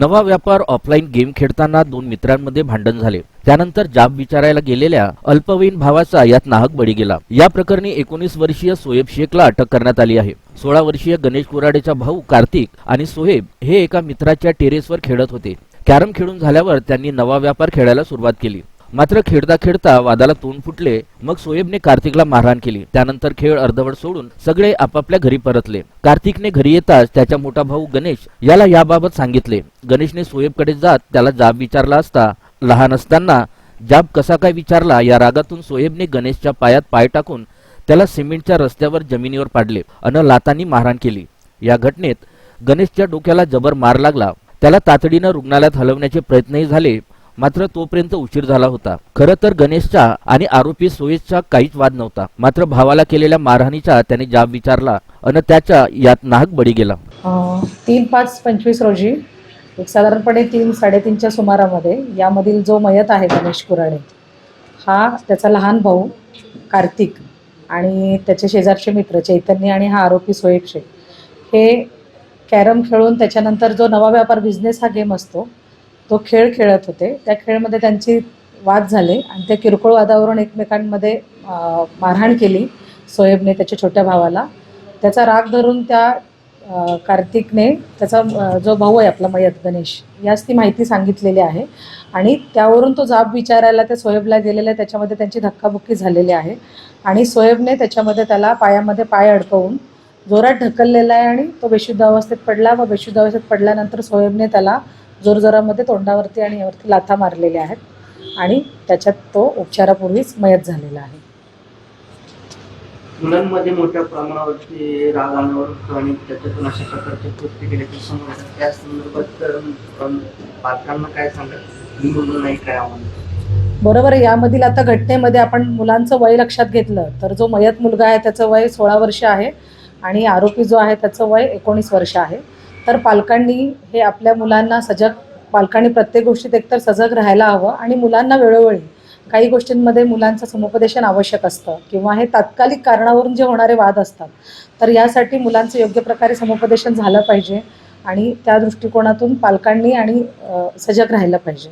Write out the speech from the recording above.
नवा व्यापार offline game खेळताना दोन मित्रांमध्ये भांडण झाले. त्यानंतर जाब विचारायला गेलेल्या अल्पवयीन भावाचा यात नाहक बळी गेला. या प्रकरणी एकोणीस वर्षीय सोहेब शेखला अटक करण्यात आली आहे. सोळा वर्षीय गणेश कुराडेचा भाऊ कार्तिक आणि सोहेब हे एका मित्राच्या टेरेसवर खेळत होते. कॅरम खेळून झाल्यावर त्यांनी नवा व्यापार खेळायला सुरुवात केली. मात्र खेळता खेळता वादाला तोंड फुटले. मग सोहेबने कार्तिकला मारहाण केली. त्यानंतर खेळ अर्धवट सोडून सगळे आपापल्या घरी परतले. कार्तिकने घरी येताच त्याचा मोठा भाऊ गणेश याला याबाबत सांगितले. गणेशने सोएबकडे जात त्याला जाब विचारला असता. लहान असताना जाब कसा काय विचारला या रागातून सोहेबने गणेशच्या पायात पाय टाकून त्याला सिमेंटच्या रस्त्यावर जमिनीवर पाडले अन लातांनी मारहाण केली. या घटनेत गणेशच्या डोक्याला जबर मार लागला. त्याला तातडीनं रुग्णालयात हलवण्याचे प्रयत्नही झाले. मात्र तोपर्यंत उशीर झाला होता. खरं तर गणेशचा आणि आरोपी सोयेशचा काहीच वाद नव्हता. मात्र भावाला केलेल्या मारहाणीचा त्याने जाब विचारला अन त्याच्या यात नाहक बळी गेला. तीन पाच पंचवीस रोजी एक साधारणपणे तीन साडेतीनच्या सुमारामध्ये यामधील जो मयत आहे गणेश कुराडे हा त्याचा लहान भाऊ कार्तिक आणि त्याचे शेजारचे मित्र चैतन्य आणि हा आरोपी सोहेब शेख हे कॅरम खेळून त्याच्यानंतर जो नवा व्यापार बिझनेस हा गेम असतो तो खेळ खेळत होते. त्या खेळमध्ये त्यांची वाद झाले आणि त्या किरकोळ वादावरून एकमेकांमध्ये मारहाण केली सोहेबने त्याच्या छोट्या भावाला. त्याचा राग धरून त्या कार्तिकने त्याचा जो भाऊ आहे आपला मयत गणेश यास ती माहिती सांगितलेली आहे. आणि त्यावरून तो जाब विचारायला त्या सोहेबला गेलेला आहे त्याच्यामध्ये त्यांची धक्काबुक्की झालेली आहे. आणि सोहेबने त्याच्यामध्ये त्याला पायामध्ये पाय अडकवून जोरात ढकललेला आहे आणि तो बेशुद्ध अवस्थेत पडला. व बेशुद्ध अवस्थेत पडल्यानंतर सोहेबने त्याला जोरजोरामध्ये तोंडावरती आणि यावरती लाथा मारलेल्या आहेत आणि त्याच्यात तो उपचारापूर्वीच मयत झालेला आहे. मुलांमध्ये मोठ्या प्रमाणावरती राग आणि त्याच्यातून अशा प्रकारचे कृत्य केल्याचे समोर येतात. त्या संदर्भात पालकांना काय सांगत नाही काय बरोबर आहे. यामधील आता घटनेमध्ये आपण मुलांचं वय लक्षात घेतलं तर जो मयत मुलगा आहे त्याचं वय सोळा वर्ष आहे. आणि आरोपी जो आहे त्याचं वय एकोणीस वर्ष आहे. तर पालकांनी हे आपल्या मुलांना सजग पालकांनी प्रत्येक गोष्टीत एकतर सजग राहायला हवं आणि मुलांना वेळोवेळी काही गोष्टींमध्ये मुलांचं समुपदेशन आवश्यक असतं किंवा हे तात्कालिक कारणावरून जे होणारे वाद असतात तर यासाठी मुलांचं योग्य प्रकारे समुपदेशन झालं पाहिजे आणि त्या दृष्टिकोनातून पालकांनी आणि सजग राहिलं पाहिजे.